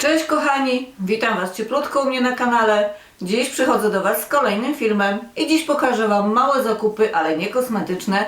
Cześć kochani, witam Was cieplutko u mnie na kanale. Dziś przychodzę do Was z kolejnym filmem i dziś pokażę Wam małe zakupy, ale nie kosmetyczne.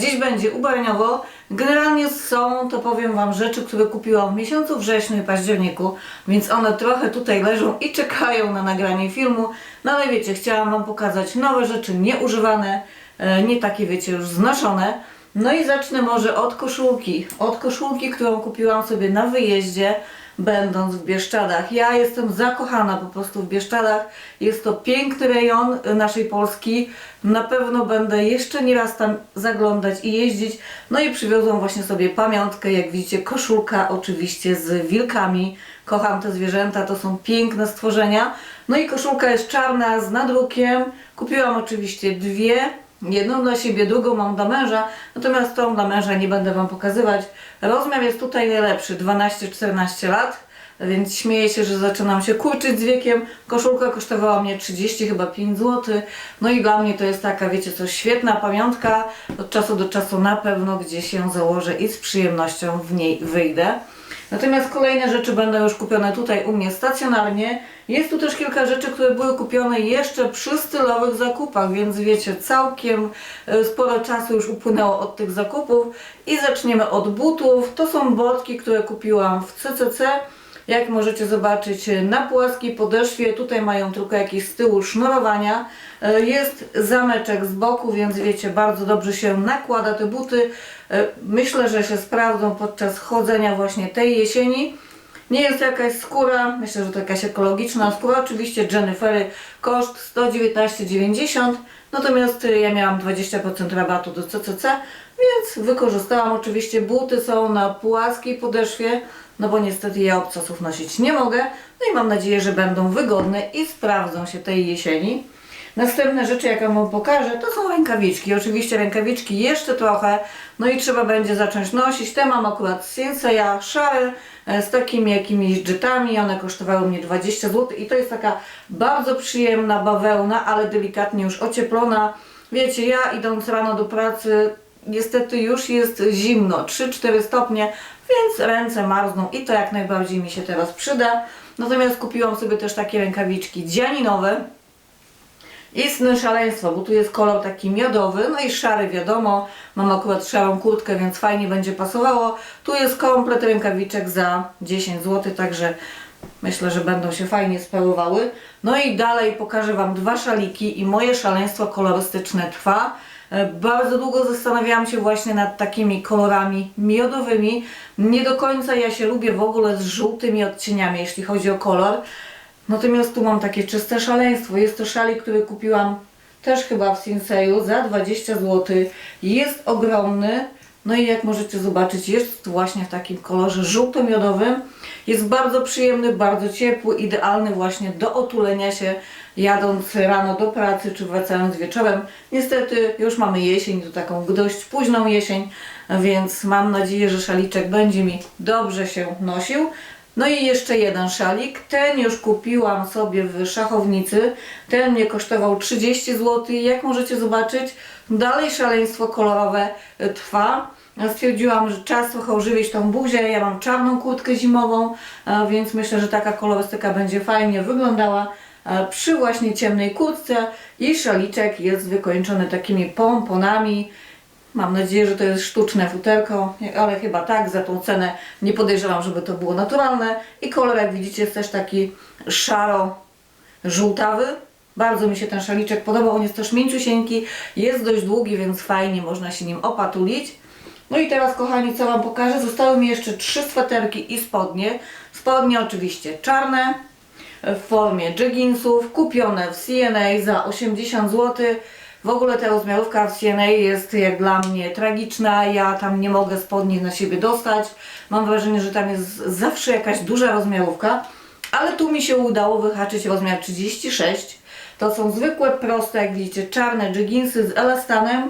Dziś będzie ubraniowo. Generalnie są, to powiem Wam, rzeczy, które kupiłam w miesiącu wrześniu i październiku, więc one trochę tutaj leżą i czekają na nagranie filmu. No ale wiecie, chciałam Wam pokazać nowe rzeczy, nieużywane, e, nie takie wiecie, już znoszone. No i zacznę może od koszulki. Od koszulki, którą kupiłam sobie na wyjeździe, będąc w Bieszczadach. Ja jestem zakochana po prostu w Bieszczadach. Jest to piękny rejon naszej Polski. Na pewno będę jeszcze nie raz tam zaglądać i jeździć. No i przywiozłam właśnie sobie pamiątkę, jak widzicie, koszulka oczywiście z wilkami. Kocham te zwierzęta, to są piękne stworzenia. No i koszulka jest czarna z nadrukiem. Kupiłam oczywiście dwie. Jedną dla siebie, drugą mam dla męża, natomiast tą dla męża nie będę Wam pokazywać. Rozmiar jest tutaj najlepszy, 12-14 lat, więc śmieję się, że zaczynam się kurczyć z wiekiem. Koszulka kosztowała mnie 30 chyba 5 zł. No i dla mnie to jest taka, wiecie co, świetna pamiątka. Od czasu do czasu na pewno gdzieś się założę i z przyjemnością w niej wyjdę. Natomiast kolejne rzeczy będą już kupione tutaj u mnie stacjonarnie. Jest tu też kilka rzeczy, które były kupione jeszcze przy stylowych zakupach, więc wiecie, całkiem e, sporo czasu już upłynęło od tych zakupów. I zaczniemy od butów. To są botki, które kupiłam w CCC. Jak możecie zobaczyć na płaskiej podeszwie, tutaj mają tylko jakieś z tyłu sznurowania. E, Jest zameczek z boku, więc wiecie, bardzo dobrze się nakłada te buty. E, Myślę, że się sprawdzą podczas chodzenia właśnie tej jesieni. Nie jest to jakaś skóra, myślę, że to jakaś ekologiczna skóra. Oczywiście Jennifery koszt 119,90 natomiast ja miałam 20% rabatu do CCC, więc wykorzystałam. Oczywiście buty są na płaskiej podeszwie, no bo niestety ja obcasów nosić nie mogę. No i mam nadzieję, że będą wygodne i sprawdzą się tej jesieni. Następne rzeczy, jakie Wam pokażę, to są rękawiczki. Oczywiście rękawiczki jeszcze trochę, no i trzeba będzie zacząć nosić. Te mam akurat z Sinseya, szare, e, z takimi jakimiś dżytami. One kosztowały mnie 20 zł i to jest taka bardzo przyjemna bawełna, ale delikatnie już ocieplona. Wiecie, ja idąc rano do pracy, niestety już jest zimno, 3-4 stopnie, więc ręce marzną i to jak najbardziej mi się teraz przyda. Natomiast kupiłam sobie też takie rękawiczki dzianinowe. Istne szaleństwo, bo tu jest kolor taki miodowy, no i szary wiadomo. Mam akurat szarą kurtkę, więc fajnie będzie pasowało. Tu jest komplet rękawiczek za 10 zł, także myślę, że będą się fajnie sparowały. No i dalej pokażę Wam dwa szaliki i moje szaleństwo kolorystyczne trwa. E, Bardzo długo zastanawiałam się właśnie nad takimi kolorami miodowymi. Nie do końca ja się lubię w ogóle z żółtymi odcieniami, jeśli chodzi o kolor. Natomiast tu mam takie czyste szaleństwo. Jest to szalik, który kupiłam też chyba w Sinseju za 20 zł. Jest ogromny. No i jak możecie zobaczyć, jest właśnie w takim kolorze żółto-miodowym. Jest bardzo przyjemny, bardzo ciepły, idealny właśnie do otulenia się jadąc rano do pracy czy wracając wieczorem. Niestety już mamy jesień, to taką dość późną jesień, więc mam nadzieję, że szaliczek będzie mi dobrze się nosił. No i jeszcze jeden szalik. Ten już kupiłam sobie w szachownicy. Ten mnie kosztował 30 zł. Jak możecie zobaczyć, dalej szaleństwo kolorowe y, trwa. Stwierdziłam, że czas trochę ożywić tą buzię. Ja mam czarną kurtkę zimową, a więc myślę, że taka kolorystyka będzie fajnie wyglądała e, przy właśnie ciemnej kurtce i szaliczek jest wykończony takimi pomponami. Mam nadzieję, że to jest sztuczne futerko, ale chyba tak, za tą cenę nie podejrzewam, żeby to było naturalne. I kolor, jak widzicie, jest też taki szaro-żółtawy. Bardzo mi się ten szaliczek podobał, on jest też mięciusieńki, jest dość długi, więc fajnie można się nim opatulić. No i teraz, kochani, co Wam pokażę? Zostały mi jeszcze trzy sweterki i spodnie. Spodnie oczywiście czarne, w formie jeggingsów, kupione w CNA za 80 zł. W ogóle ta rozmiarówka w CNA jest jak dla mnie tragiczna. Ja tam nie mogę spodni na siebie dostać. Mam wrażenie, że tam jest zawsze jakaś duża rozmiarówka. Ale tu mi się udało wyhaczyć rozmiar 36. To są zwykłe, proste, jak widzicie, czarne jeggingsy z elastanem.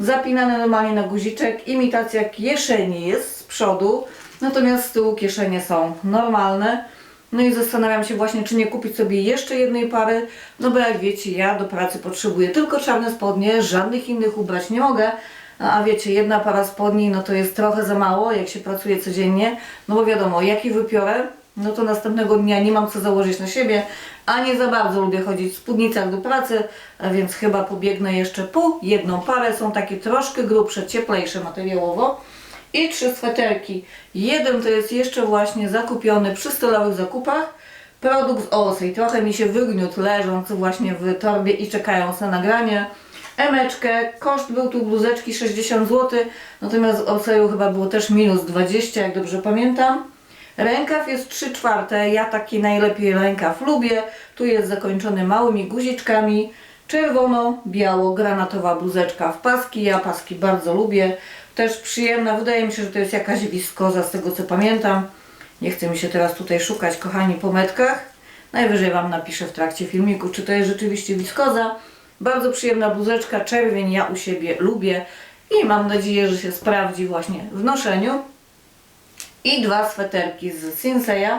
Zapinane normalnie na guziczek. Imitacja kieszeni jest z przodu. Natomiast z tyłu kieszenie są normalne. No i zastanawiam się właśnie, czy nie kupić sobie jeszcze jednej pary, no bo jak wiecie, ja do pracy potrzebuję tylko czarne spodnie, żadnych innych ubrać nie mogę, a wiecie, jedna para spodni, no to jest trochę za mało, jak się pracuje codziennie, no bo wiadomo, jak ich wypiorę, no to następnego dnia nie mam co założyć na siebie, a nie za bardzo lubię chodzić w spódnicach do pracy, więc chyba pobiegnę jeszcze po jedną parę. Są takie troszkę grubsze, cieplejsze materiałowo. I trzy sweterki. Jeden to jest jeszcze właśnie zakupiony przy stolowych zakupach. Produkt z Olsey. Trochę mi się wygniótł leżąc właśnie w torbie i czekając na nagranie. Emeczkę, koszt był tu bluzeczki 60 zł, natomiast w Olseju chyba było też minus 20, jak dobrze pamiętam. Rękaw jest 3 czwarte, ja taki najlepiej rękaw lubię. Tu jest zakończony małymi guziczkami. Czerwono, biało, granatowa bluzeczka w paski. Ja paski bardzo lubię. Też przyjemna, wydaje mi się, że to jest jakaś wiskoza z tego co pamiętam. Nie chcę mi się teraz tutaj szukać, kochani, po metkach. Najwyżej Wam napiszę w trakcie filmiku, czy to jest rzeczywiście wiskoza. Bardzo przyjemna bluzeczka, czerwień ja u siebie lubię i mam nadzieję, że się sprawdzi właśnie w noszeniu i dwa sweterki z Sinseya.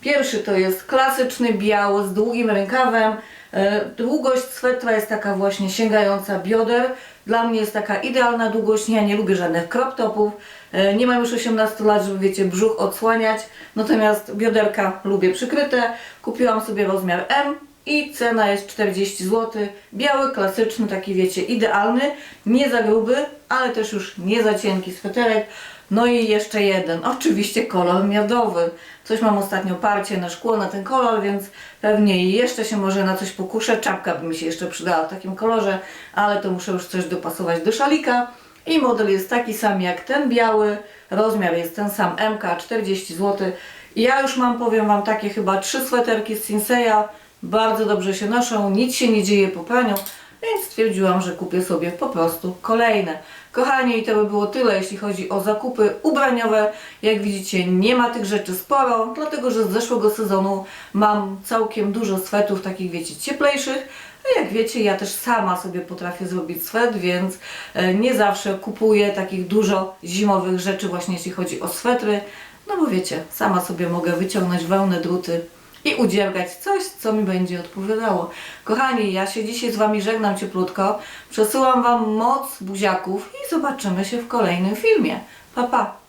Pierwszy to jest klasyczny biały z długim rękawem. E, Długość swetra jest taka właśnie sięgająca bioder. Dla mnie jest taka idealna długość. Ja nie lubię żadnych crop topów. E, Nie mam już 18 lat, żeby wiecie, brzuch odsłaniać. Natomiast bioderka lubię przykryte. Kupiłam sobie rozmiar M i cena jest 40 zł. Biały, klasyczny, taki wiecie, idealny. Nie za gruby, ale też już nie za cienki sweterek. No i jeszcze jeden, oczywiście kolor miodowy. Coś mam ostatnio parcie na szkło na ten kolor, więc pewnie jeszcze się może na coś pokuszę. Czapka by mi się jeszcze przydała w takim kolorze, ale to muszę już coś dopasować do szalika. I model jest taki sam jak ten biały, rozmiar jest ten sam MK, 40 zł. Ja już mam, powiem Wam, takie chyba trzy sweterki z Sinseya. Bardzo dobrze się noszą, nic się nie dzieje po praniu, więc stwierdziłam, że kupię sobie po prostu kolejne. Kochani, i to by było tyle, jeśli chodzi o zakupy ubraniowe. Jak widzicie, nie ma tych rzeczy sporo, dlatego że z zeszłego sezonu mam całkiem dużo swetów, takich wiecie, cieplejszych. A jak wiecie, ja też sama sobie potrafię zrobić swet, więc e, nie zawsze kupuję takich dużo zimowych rzeczy, właśnie jeśli chodzi o swetry. No bo wiecie, sama sobie mogę wyciągnąć wełnę, druty i udziergać coś, co mi będzie odpowiadało. Kochani, ja się dzisiaj z Wami żegnam cieplutko. Przesyłam Wam moc buziaków i zobaczymy się w kolejnym filmie. Pa, pa!